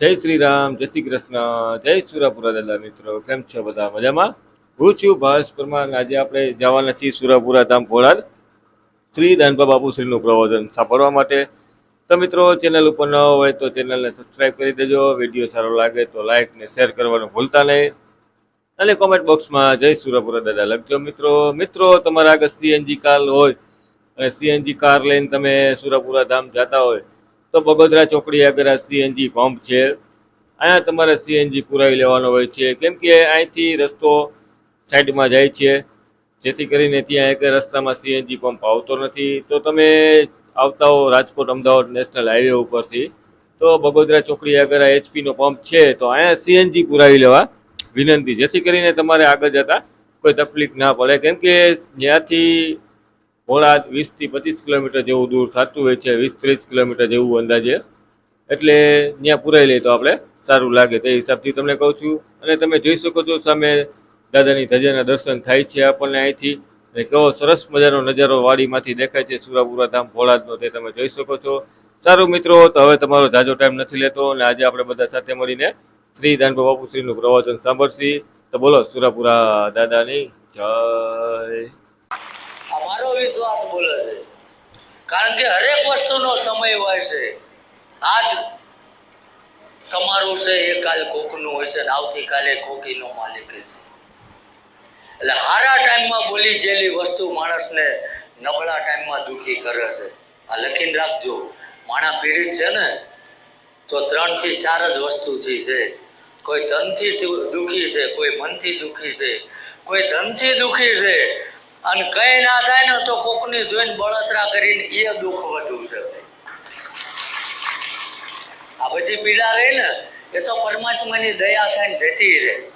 જય શ્રી રામ જય શ્રી કૃષ્ણ, જય સુરાપુરા દાદા મિત્રો, કેમ છો બધા? મજામાં? હું છું ભાવેશ પરમાર આજે આપણે જવાના છીએ સુરાપુરા ધામ ભોળાદ શ્રી દાનભા બાપુશ્રીનું પ્રવચન સાંભળવા માટે. તો મિત્રો, ચેનલ ઉપર ન હોય તો ચેનલને સબસ્ક્રાઈબ કરી દેજો. વીડિયો સારો લાગે તો લાઇક ને શેર કરવાનું ભૂલતા નહીં. અને કોમેન્ટ બોક્સમાં જય સુરાપુરા દાદા લખજો મિત્રો. મિત્રો, તમારા આગળ સીએનજી કાર હોય અને સીએનજી કાર લઈને તમે સુરાપુરા ધામ જતા હોય તો બગોદરા ચોકડી આગળ આ સીએનજી પંપ છે. અહીંયા તમારે સીએનજી પુરાવી લેવાનો હોય છે. કેમ કે અહીંથી રસ્તો સાઈડમાં જાય છે. જેથી કરીને ત્યાં એક રસ્તામાં સીએનજી પંપ આવતો નથી. તો તમે આવતા હો રાજકોટ, અમદાવાદ નેશનલ હાઈવે ઉપરથી. તો બગોદરા ચોકડી આગળ આ એચપીનો પંપ છે. તો અહીંયા સીએનજી પુરાવી લેવા વિનંતી. જેથી કરીને તમારે આગળ જતા કોઈ તકલીફ ના પડે. કેમ કે ત્યાંથી ભોળા વીસથી પચીસ કિલોમીટર જેવું દૂર થતું હોય છે વીસ ત્રીસ કિલોમીટર જેવું અંદાજે. એટલે ત્યાં પુરાઈ લઈએ તો આપણે સારું લાગે તે હિસાબથી તમને કહું છું. અને તમે જોઈ શકો છો સામે દાદાની ધજાના દર્શન થાય છે આપણને અહીંથી. અને કેવો સરસ મજાનો નજારો વાડીમાંથી દેખાય છે સુરાપુરા ધામ ભોળાદનો તે તમે જોઈ શકો છો. સારું મિત્રો, તો હવે તમારો જાજો ટાઈમ નથી લેતો અને આજે આપણે બધા સાથે મળીને શ્રી દાનભા બાપુશ્રીનું પ્રવચન સાંભળશી. તો બોલો, સુરાપુરા દાદાની જય. અમારો વિશ્વાસ બોલે છે. કારણ કે હરેક વસ્તુનો સમય હોય છે. આજ તમારું છે, એ કાલ કોકનું હોય છે ને આવતીકાલે કોકીનો માલિક છે. એટલે હારા ટાઈમમાં બોલી જેલી વસ્તુ માણસને નબળા ટાઈમમાં દુઃખી કરે છે. આ લખીને રાખજો. માણા પીડિત છે ને, તો ત્રણથી ચાર જ વસ્તુથી છે. કોઈ તનથી દુખી છે, કોઈ મનથી દુઃખી છે. કોઈ ધનથી દુઃખી છે અને કઈ ના થાય ને તો કોકની જોઈને બળતરા કરીને એ દુઃખ વધુ છે. આ બધી પીડા રહી ને, એ તો પરમાત્માની દયા થાય ને જતી રહે.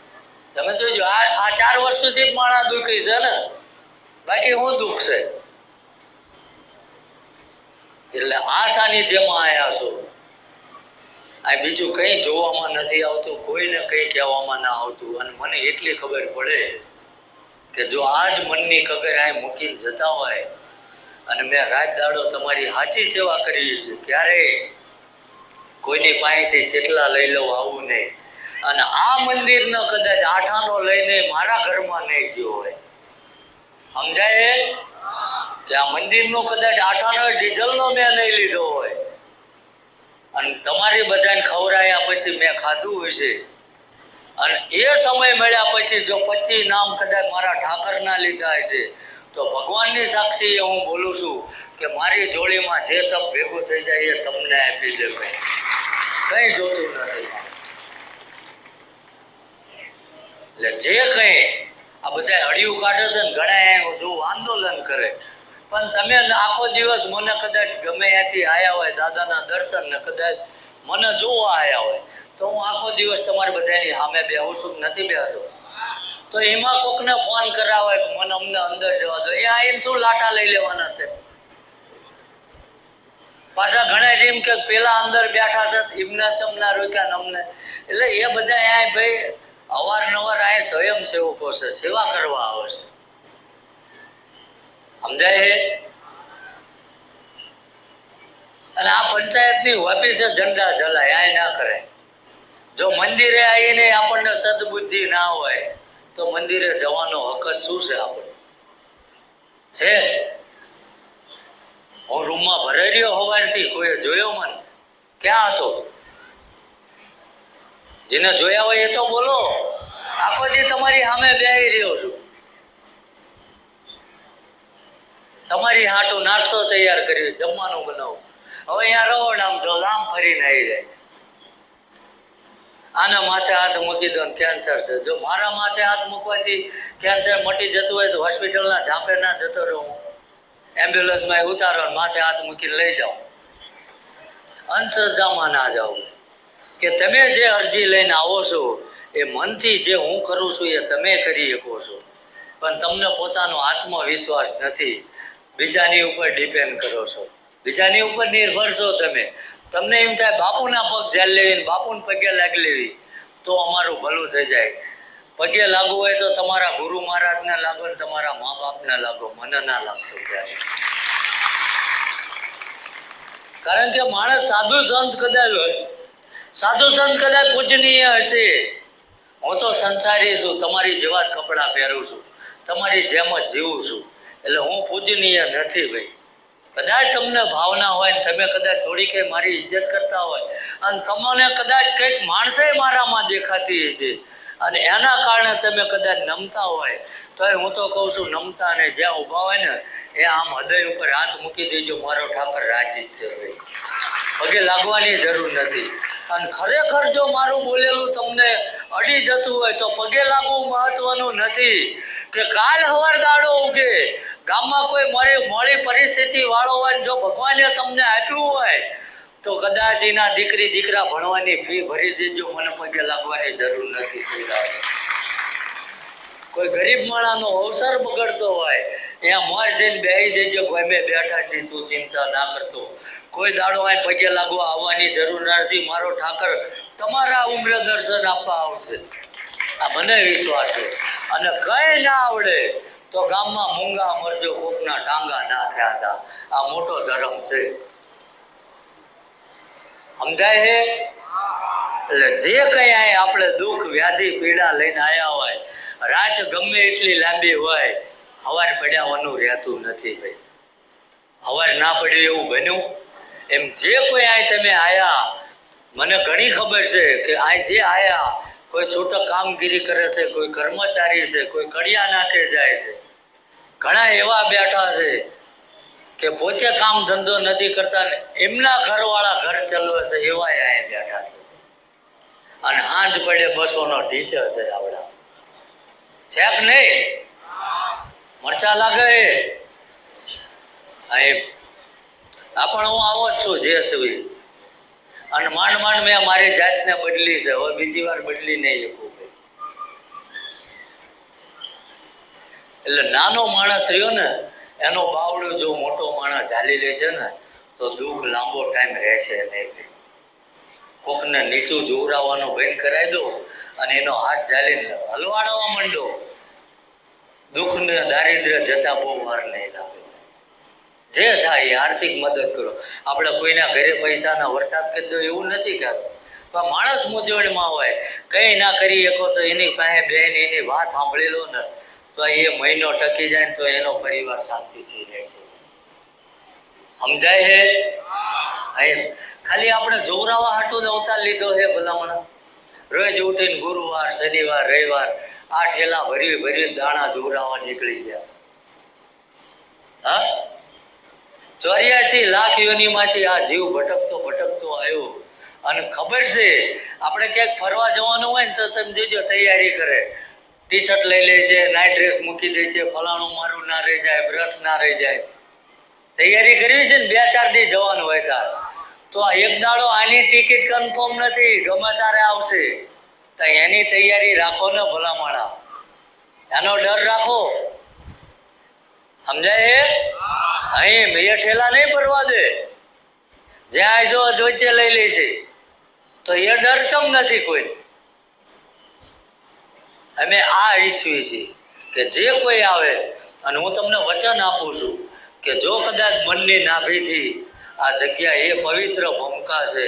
તમે જોજો, આ આ ચાર વર્ષ સુધી માણસ દુઃખી છે ને. બાકી હું દુઃખ છે. એટલે આ સાનિધ્યમાં આવ્યા છો. આ બીજું કંઈ જોવામાં નથી આવતું, કોઈને કંઈ કહેવામાં ના આવતું, અને મને એટલી ખબર પડે કે જો આ જ મનની કગર અહીં મૂકીને જતા હોય અને મેં રાત દાડો તમારી સાચી સેવા કરી છે ત્યારે કોઈની પાસેથી જેટલા લઈ લઉં આવું નહીં. અને આ મંદિરનો કદાચ આઠાનો લઈને મારા ઘરમાં નહીં ગયો હોય. સમજાય? કે આ મંદિરનો કદાચ આઠાનો ડીઝલનો મેં નહીં લીધો હોય. અને તમારી બધાને ખવડાયા પછી મેં ખાધું હશે. અને એ સમય મળ્યા પછી જો પચી નામ કદાચ મારા ઠાકરના લીધા છે તો ભગવાનની સાક્ષી હું બોલું છું કે મારી જોડીમાં જે તપ ભેગું થઈ જાય એ તમને આપી દે ભાઈ. કઈ જોતું નથી. એટલે જે કંઈ આ બધા હળિયું કાઢે છે ને ઘણા જો આંદોલન કરે. પણ તમે આખો દિવસ મને કદાચ ગમે ત્યાંથી આવ્યા હોય, દાદાના દર્શન ને કદાચ મને જોવા આવ્યા હોય તો હું આખો દિવસ તમારી બધાની સામે બેહું છું નથી બેહતો? તો એમાં કોકને ફોન કરાવે મને અમને અંદર જવા દો. એ આ એમ શું લાટા લઈ લેવાના છે? પાછા ઘણા એમ કે પેલા અંદર બેઠા હતા એમને ચમના રોક્યા અમને. એટલે એ બધા આ ભાઈ અવારનવાર આ સ્વયંસેવકો છે, સેવા કરવા આવે છે. સમજાય અને આ પંચાયતની ઓફિસે ઝંડા જલાય આ ના કરે. જો મંદિરે આવીને આપણને સદબુદ્ધિ ના હોય, તો મંદિરે જવાનો હક જ શું છે આપણે? છે? હું રૂમમાં ભરાઈ રહ્યો હોવાથી કોઈએ જોયો મને? ક્યાં હતો? જેને જોયા હોય એ તો બોલો. આખો જે તમારી સામે બેહી રહ્યો છું. તમારી હાટું નાસ્તો તૈયાર કર્યો, જમવાનું બનાવો. હવે અહીંયા રહો આમ જો આમ ફરીને આવી જાય. આના માથે હાથ મૂકી દો કેન્સર છે. જો મારા માથે હાથ મૂકવાથી કેન્સર મટી જતું હોય તો હોસ્પિટલના ઝાંપે ના જતો રહું. એમ્બ્યુલન્સમાં ઉતારો માથે હાથ મૂકીને લઈ જાઓ. અંધશ્રદ્ધામાં ના જાઓ. કે તમે જે અરજી લઈને આવો છો, એ મનથી જે હું કરું છું એ તમે કરી શકો છો. પણ તમને પોતાનો આત્મવિશ્વાસ નથી. બીજાની ઉપર ડિપેન્ડ કરો છો. બીજાની ઉપર નિર્ભર છો તમે. તમને એમ થાય, બાપુના પગ ઝાલ લેવી બાપુને પગે લાગી લેવી, તો અમારું ભલું થઈ જાય. પગે લાગવું હોય તો તમારા ગુરુ મહારાજને લાગો ને તમારા મા બાપને લાગો, મને ના લાગશો ક્યારે કારણ કે માણસ સાધુ સંત કદાચ હોય, સાધુ સંત કદાચ પૂજનીય હશે. હું તો સંસારી છું, તમારી જેવા જ કપડાં પહેરું છું, તમારી જેમ જ જીવું છું. એટલે હું પૂજનીય નથી ભાઈ. કદાચ તમને ભાવના હોય ને તમે કદાચ થોડી કંઈ મારી ઇજ્જત કરતા હોય, અને તમને કદાચ કંઈક માણસે મારામાં દેખાતી હશે, અને એના કારણે તમે કદાચ નમતા હોય તો હું તો કહું છું, નમતા ને જ્યાં ઊભા હોય ને, એ આમ હૃદય ઉપર હાથ મૂકી દેજો, મારો ઠાકર રાજી છે ભાઈ. પગે લાગવાની જરૂર નથી. અને ખરેખર જો મારું બોલેલું તમને અડી જતું હોય, તો પગે લાગવું મહત્વનું નથી, કે કાલ હવાર દાડો ઉગે ગામમાં કોઈ મળી મોડી પરિસ્થિતિ વાળો હોય જો ભગવાને તમને આપ્યું હોય, તો કદાચ એના દીકરી, દીકરા ભણવાની ફી ભરી દેજો, મને પગે લાગવાની જરૂર નથી કોઈ ગરીબ માણાનો અવસર બગડતો હોય ત્યાં મોર જઈને જજો કોઈ મેં બેઠા છીએ તું ચિંતા ના કરતો. કોઈ દાડો આ પગે લાગવા આવવાની જરૂર નથી, મારો ઠાકર તમારા ઉમરે દર્શન આપવા આવશે. આ મને વિશ્વાસ છે. અને કઈ ના આવડે તો ગામમાં મૂંગા મરજો કોકના ડાંગા ના થયા હતા. આ મોટો ધર્મ છે. સમજાય હે એટલે જે કઈ આપણે દુઃખ, વ્યાધિ, પીડા લઈને આવ્યા હોય, રાત ગમે એટલી લાંબી હોય, હવાર પડ્યાવાનું રહેતું નથી ભાઈ. હવાર ના પડ્યું એવું બન્યું. એમ જે કોઈ આય તમે આયા મને ઘણી ખબર છે કે આ જે આયા, કોઈ છૂટક કામગીરી કરે છે, કોઈ કર્મચારી છે, કોઈ કડિયા નાખે જાય છે. ઘણા એવા બેઠા છે કે પોતે કામ ધંધો નથી કરતા ને એમના ઘરવાળા ઘર ચલવે છે એવા અહીંયા બેઠા છે. અને હાંજ પડે બસોનો ટીચર છે આવડા. છે કે નહીં? મરચા લાગે? એ આ પણ હું આવો જ છું જે સુવી અને માંડ માંડ મેં મારી જાતને બદલી છે હવે બીજી વાર બદલી નહીં શકું. એટલે નાનો માણસ રહ્યો ને, એનો બાવડો જો મોટો માણસ ઝાલી લેશે ને, તો દુઃખ લાંબો ટાઈમ રહેશે નહીં. કોકને નીચું જોવરાવાનો બંધ કરાવી દો અને એનો હાથ ઝાલીને હલવાડવા માંડો દુઃખને દારિદ્ર જતા બહુ વાર નહીં લાગે જે થાય આર્થિક મદદ કરો. આપણે કોઈના ઘરે પૈસાના વરસાદ કરી દો એવું નથી કહેતો. પણ માણસ મૂંઝવણમાં હોય. કંઈ ના કરી શકો તો એની પાસે બેન એની વાત સાંભળેલો ને. તો એ મહિનો ટકી જાય ને તો એનો પરિવાર શાંતિ થઈ જાય છે. સમજાય હે, એમ. ખાલી આપણે જોવરાવા હાટું જ અવતાર લીધો છે ભલામણ. રોજ ઉઠીને ગુરુવાર, શનિવાર, રવિવાર આ ઠેલા ભરી ભરી દાણા જોવરાવા નીકળી ગયા. હા? ચોર્યાસી લાખ યોનીમાંથી આ જીવ ભટકતો ભટકતો આવ્યો. અને ખબર છે, આપણે ક્યાંક ફરવા જવાનું હોય ને તો તમે જોજો, તૈયારી કરે. ટી શર્ટ લઈ લે છે નાઇટ ડ્રેસ મૂકી દે છે, ફલાણું મારું ના રહી જાય બ્રશ ના રહી જાય. તૈયારી કરવી છે ને, બે ચાર દી જવાનું હોય તાર. તો એક દાડો આની ટિકિટ કન્ફર્મ નથી, ગમે તારે આવશે. તો એની તૈયારી રાખો ને, ભલામણા. એનો ડર રાખો. સમજાય? અહીં મેં ઠેલા નહીં ભરવા દે. જ્યાં જો અદ્વૈત્ય લઈ લે છે. તો એ ડર ચમ નથી કોઈ? અમે આ ઈચ્છીએ છીએ કે જે કોઈ આવે, અને હું તમને વચન આપું છું કે જો કદાચ મનની નાભીથી આ જગ્યા એ પવિત્ર ભૂમિકા છે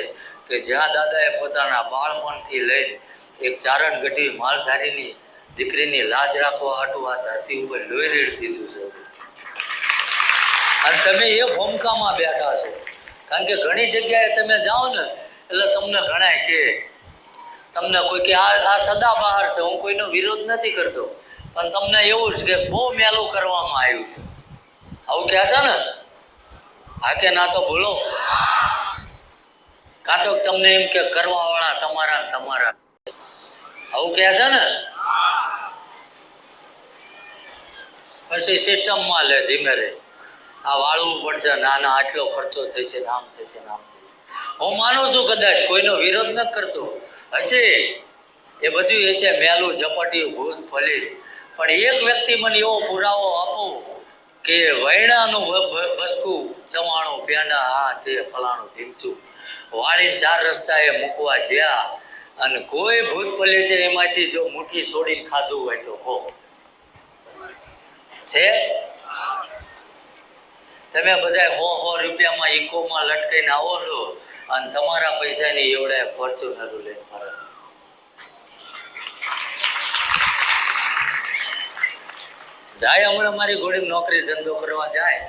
કે જ્યાં દાદાએ પોતાના બાળપણથી લઈને એક ચારણ ગઢી માલધારીની દીકરીની લાજ રાખવા હાટું આ ધરતી ઉપર લોહી રેડ દીધું છે. અને તમે એ ભૂમિકામાં બેઠા છો. કારણ કે ઘણી જગ્યાએ તમે જાઓ ને, એટલે તમને ગણાય કે તમને કોઈ કે આ આ સદા બહાર છે, હું કોઈનો વિરોધ નથી કરતો. પણ તમને એવું જ કે બહુ મેલું કરવામાં આવ્યું છે. આવું કહે છે ને? હા કે ના તો બોલો. કાં તો તમને એમ કે કરવાવાળા તમારા તમારા. આવું કહે છે ને? પછી સિસ્ટમમાં લે ધીમે રે. આ વાળવું પડશે ના ના આટલો ખર્ચો છે નામ થશે નામ થશે હું માનું છું કદાચ કોઈનો વિરોધ ન કરતો. હશે. એ બધું એ છે મેલું, ઝપટ્યું, ભૂત ફલી પણ એક વ્યક્તિ મને એવો પુરાવો આપો કે વૈણાનું બસકું, ચવાણું, પેંડા, આ તે ફલાણું ઢીંચું વાળી ચાર રસ્તાએ મૂકવા જ્યાં. અને કોઈ ભૂત તે એમાંથી જો મુઠ્ઠી છોડીને ખાધું હોય તો હો. છે? તમે બધા હો હો રૂપિયામાં ઇકોમાં લટકાઈને આવો છો અને તમારા પૈસાની એવડે ફોર્ચ્યુનર લઈને ફરે. જાય હમણાં મારી ઘોડી નોકરી, ધંધો કરવા જાય.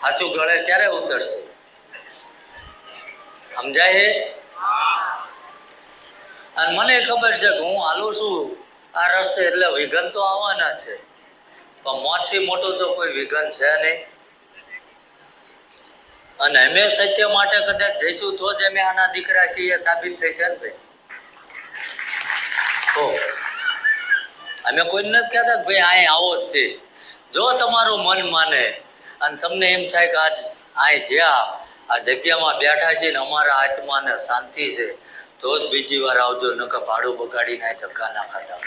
સાચું ગળે ક્યારે ઉતરશે? સમજાય અને મને ખબર છે કે હું હાલું છું. આ રસ્તે એટલે વિઘન તો આવવાના છે. પણ મોતથી મોટું તો કોઈ વિઘન છે નહીં. અને અમે સત્ય માટે કદાચ જઈશું તો જ અમે આના દીકરા છીએ સાબિત થઈ છે ને ભાઈ તો અમે કોઈ નથી કહેતા ભાઈ અહીં આવો જ છે. જો તમારું મન માને અને તમને એમ થાય કે આજ અહીં જ્યાં આ જગ્યામાં બેઠા છે ને અમારા આત્માને શાંતિ છે, તો જ બીજી વાર આવજો, નકર ભાડું બગાડીને ધક્કા ના ખાતા.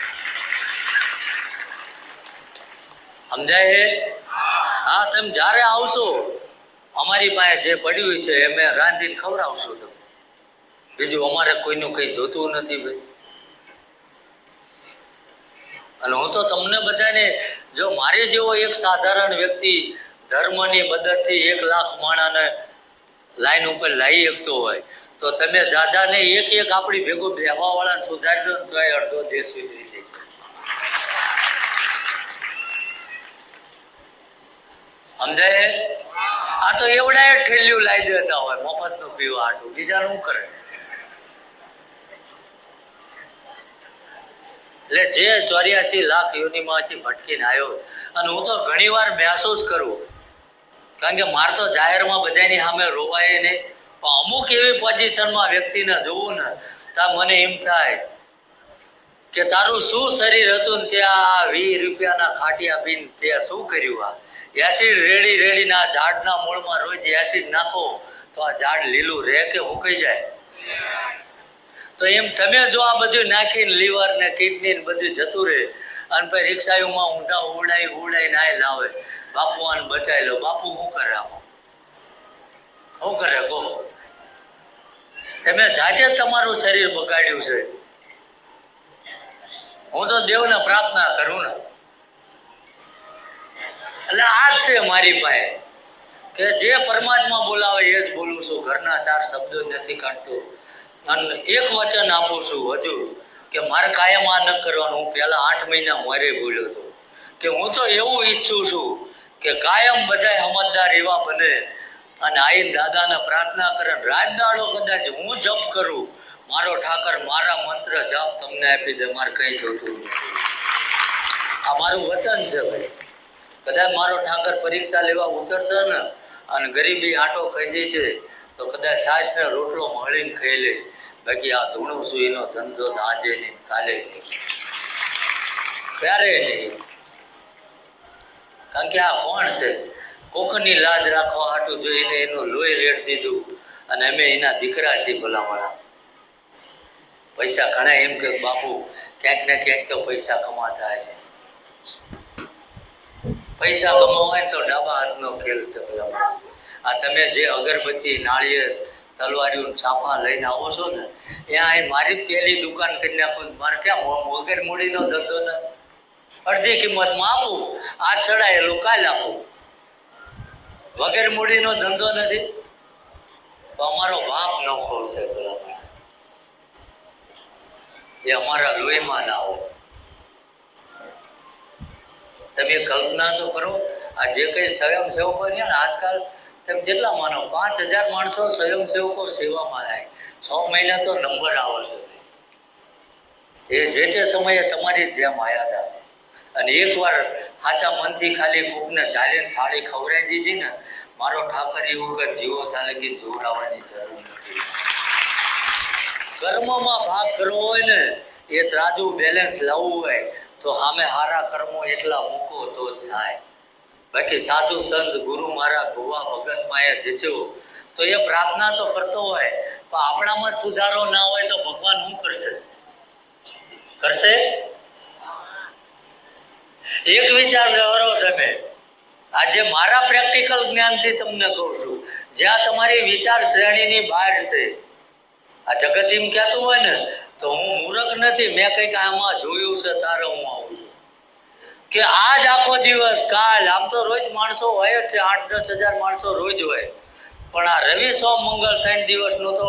સમજાય હે? હા, તમે જ્યારે આવશો, અમારી પાસે જે પડ્યું છે એ મેં રાંધીને ખવડાવશું તમને. બીજું અમારે કોઈનું કંઈ જોતું નથી ભાઈ. અને હું તો તમને બધાને, જો મારે જેવો એક સાધારણ વ્યક્તિ ધર્મની મદદથી એક લાખ માણાને લાઈન ઉપર લાવી શકતો હોય, તો તમે જાજાને એક એક આપણી ભેગું બેહવાવાળાને સુધારી દો તો એ અડધો દેશ સુધરી જશે સમજાય આ તો એવડા ઠેલ્યું લાવી દેતા હોય, મફતનું પીવા આટલું. બીજાનું શું કરે? એટલે જે ચોર્યાસી લાખ યોનિમાંથી ભટકીને આવ્યો અને હું તો ઘણી વાર મહેસૂસ કરું. કારણ કે મારે તો જાહેરમાં બધાની સામે રોવાય નહીં. પણ અમુક એવી પોઝિશનમાં વ્યક્તિને જોવું ને ત્યાં મને એમ થાય કે તારું શું શરીર હતું ને ત્યાં વીસ રૂપિયાના ખાટિયા પીને ત્યાં શું કર્યું આ? એસિડ રેડી રેડીના ઝાડના મૂળમાં રોજ એસિડ નાખો તો આ ઝાડ લીલું રહે કે ઉકાઈ જાય? તો એમ તમે જો આ બધું નાખીને લીવર ને કિડની ને બધું જતું રહે અને પછી રિક્ષાઓમાં ઊંધા ઉડાઈ ઉડાઈ નાય લાવે. બાપુ આને બચાવી લો. બાપુ શું કરે આમાં? શું કરે? કહો. તમે જાતે તમારું શરીર બગાડ્યું છે. હું તો દેવને પ્રાર્થના કરું ને. એટલે આ જ છે મારી પાસે. કે જે પરમાત્મા બોલાવે એ જ બોલું છું. ઘરના ચાર શબ્દો નથી કાઢતો. અને એક વચન આપું છું હજુ, કે મારે કાયમ આ ન કરવાનું. હું પહેલાં આઠ મહિના મોરે બોલ્યો હતો. કે હું તો એવું ઈચ્છું છું કે કાયમ બધાય સમજદાર એવા બને અને આઈને દાદાને પ્રાર્થના કરે રાજદાડો કદાચ હું જપ કરું, મારો ઠાકર મારા મંત્ર જપ તમને આપી દે, મારે કંઈ જોતું આ મારું વચન છે ભાઈ. કદાચ મારો ઠાકર પરીક્ષા લેવા ઉતરશે ને, અને ગરીબી આટો ખાઈ છે તો કદાચ સાસને રોટલો મળીને ખાઈ લે. બાકી આ ધૂણું સુઈનો ધંધો આજે નહીં, કાલે નહીં. ક્યારે નહીં? કારણ કે આ કોણ છે? કોકની લાજ રાખવા હાટું જોઈને એનું લોહી રેડ દીધું. અને અમે એના દીકરા છીએ ભલામણા પૈસા ઘણા એમ કે બાપુ, ક્યાંક ને ક્યાંક તો પૈસા કમાતા છે પૈસા કમાવાય તો ડાબા હાથનો ખેલ છે ભલામણા આ તમે જે અગરબત્તી, નાળિયેર, તલવારીઓ છાપા લઈને આવો છો ને, ત્યાં અહીં મારી પહેલી દુકાન કરીને આપું મારે ક્યાં વગર મૂડીનો ધંધો ને? અડધી કિંમતમાં આપું. આ ચડાયેલું કાલ આપું. વગર મૂડીનો ધંધો નથી. તો અમારો બાપ ન ખોલશે ભલામણ એ અમારા લોહીમાં ના હોય. તમે કલ્પના તો કરો, આ જે કંઈ સ્વયંસેવકો છે ને આજકાલ, તમે જેટલા માનો, પાંચ હજાર માણસો સ્વયંસેવકો સેવામાં થાય. છ મહિના તો નંબર આવશે. એ જે તે સમયે તમારી જેમ આવ્યા હતા. અને એકવાર સાચા મનથી ખાલી કોકને જાલીને થાળી ખવડાવી દીધી ને, મારો ઠાકર એવું કે જીવો થાય કે જોડાવાની જરૂર નથી. કર્મમાં ભાગ કરવો હોય ને, એ ત્રાજુ બેલેન્સ લાવવું હોય, તો સામે હારા કર્મો એટલા મૂકો તો થાય. બાકી સાધુ સંત, ગુરુ મારા ભુવા ભગત માએ જીસ્યો તો એ પ્રાર્થના તો કરતો હોય, પણ આપણામાં સુધારો ના હોય તો ભગવાન શું કરશે? કરશે? એક વિચાર કરો તમે. આજે મારા પ્રેક્ટિકલ જ્ઞાનથી તમને કહું છું. જ્યાં તમારી વિચાર શ્રેણીની બહાર છે. આ જગત એમ કહેતું હોય ને, તો હું મૂર્ખ નથી, મેં કંઈક આમાં જોયું છે, તારે હું આવું છું. કે આજ આખો દિવસ, કાલ, આમ તો રોજ માણસો હોય જ છે આઠ દસ હજાર માણસો રોજ હોય. પણ આ રવિ, સોમ, મંગળ, ત્રણ દિવસનું તો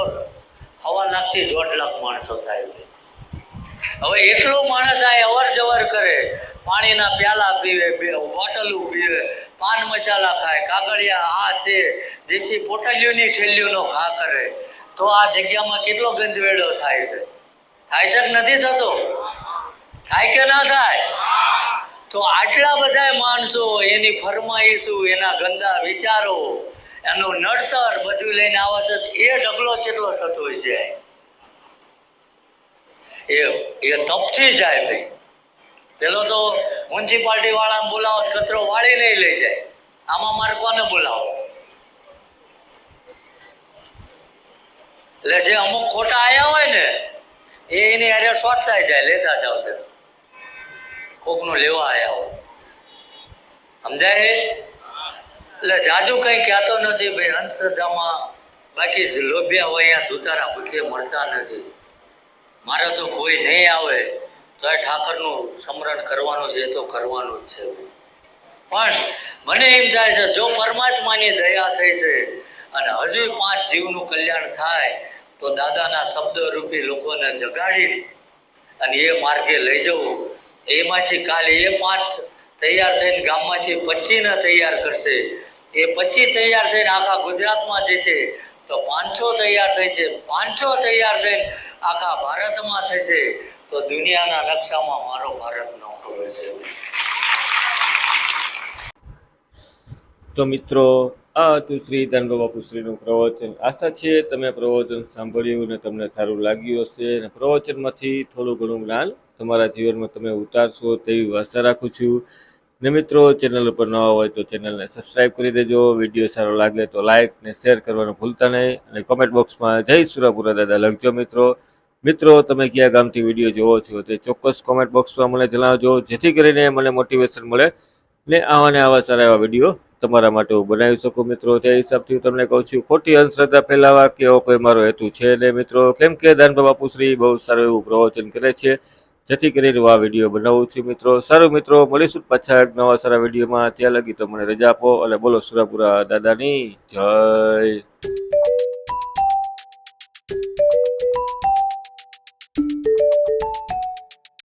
હવા લાખથી દોઢ લાખ માણસો થાય છે. હવે એટલો માણસ આ અવર જવર કરે, પાણીના પ્યાલા પીવે બોટલું પીવે, પાન મસાલા ખાય, કાગળિયા, આ તે, દેશી પોટલીઓની ઠેલીઓનો ઘા કરે. તો આ જગ્યામાં કેટલો ગંજવેડો થાય છે? થાય છે નથી થતો? થાય કે ના થાય? તો આટલા બધા માણસો એની ફરમાઈશું, એના ગંદા વિચારો, એનું નડતર બધું લઈને આવે છે, એ ઢગલો કેટલો થતો હોય છે? એ એ તપથી જાય ભાઈ. પેલો તો મ્યુનિસિપાલિટી વાળાને બોલાવો, કચરો વાળી નહીં લઈ જાય. આમાં મારે કોને બોલાવો એટલે જે અમુક ખોટા આયા હોય ને, એ એની હારે શોર્ટ જાય, લેતા જાવ તે. કોકનું લેવા આયા હોય. સમજાય એટલે જાજુ કંઈ કહેતો નથી ભાઈ, અંધશ્રદ્ધામાં બાકી લોભ્યા હોય, અહીંયા ધુતારા ભૂખે મળતા નથી. મારે તો કોઈ નહીં આવે, તો એ ઠાકરનું સ્મરણ કરવાનું છે તો કરવાનું જ છે. પણ મને એમ થાય છે, જો પરમાત્માની દયા થઈ છે અને હજુ પાંચ જીવનું કલ્યાણ થાય, તો દાદાના શબ્દ રૂપી લોકોને જગાડી અને એ માર્ગે લઈ જવું. એમાંથી કાલે એ પાંચ તૈયાર થઈને ગામમાંથી પચીને તૈયાર કરશે. એ પચી તૈયાર થઈને આખા ગુજરાતમાં જશે તો પાંચસો તૈયાર થઈ છે, પાંચસો તૈયાર થઈને આખા ભારતમાં થશે. તો દુનિયાના નકશામાં મારો ભારત ન ખબર છે. તો મિત્રો, આ હતું શ્રી દાનબા બાપુ શ્રીનું પ્રવચન. આશા છે તમે પ્રવચન સાંભળ્યું અને તમને સારું લાગ્યું હશે. અને પ્રવચનમાંથી થોડું ઘણું જ્ઞાન તમારા જીવનમાં તમે ઉતારશો તેવી આશા રાખું છું. ને મિત્રો ચેનલ ઉપર નવા હોય તો ચેનલને સબસ્ક્રાઈબ કરી દેજો. વીડિયો સારો લાગે તો લાઇક ને શેર કરવાનું ભૂલતા નહીં. અને કોમેન્ટ બોક્સમાં જય સુરાપુરા દાદા લખજો મિત્રો. મિત્રો, તમે કયા ગામથી વીડિયો જોવો છો તે ચોક્કસ કોમેન્ટ બોક્સમાં મને જણાવજો. જેથી કરીને મને મોટિવેશન મળે ને આવા ને આવા સારા એવા વીડિયો તમારા માટે હું બનાવી શકું. મિત્રો, તે હિસાબથી હું તમને કહું છું, ખોટી અંધશ્રદ્ધા ફેલાવા કે એવો કોઈ મારો હેતુ છે ને મિત્રો, કેમ કે દાનબા બાપુશ્રી બહુ સારું એવું પ્રવચન કરે છે. જેથી કરીને હું આ વીડિયો બનાવું છું મિત્રો. સારું મિત્રો, મળીશું પાછા એક નવા સારા વિડીયોમાં. ત્યાં લગી તો મને રજા આપો અને બોલો સુરાપુરા દાદાની જય.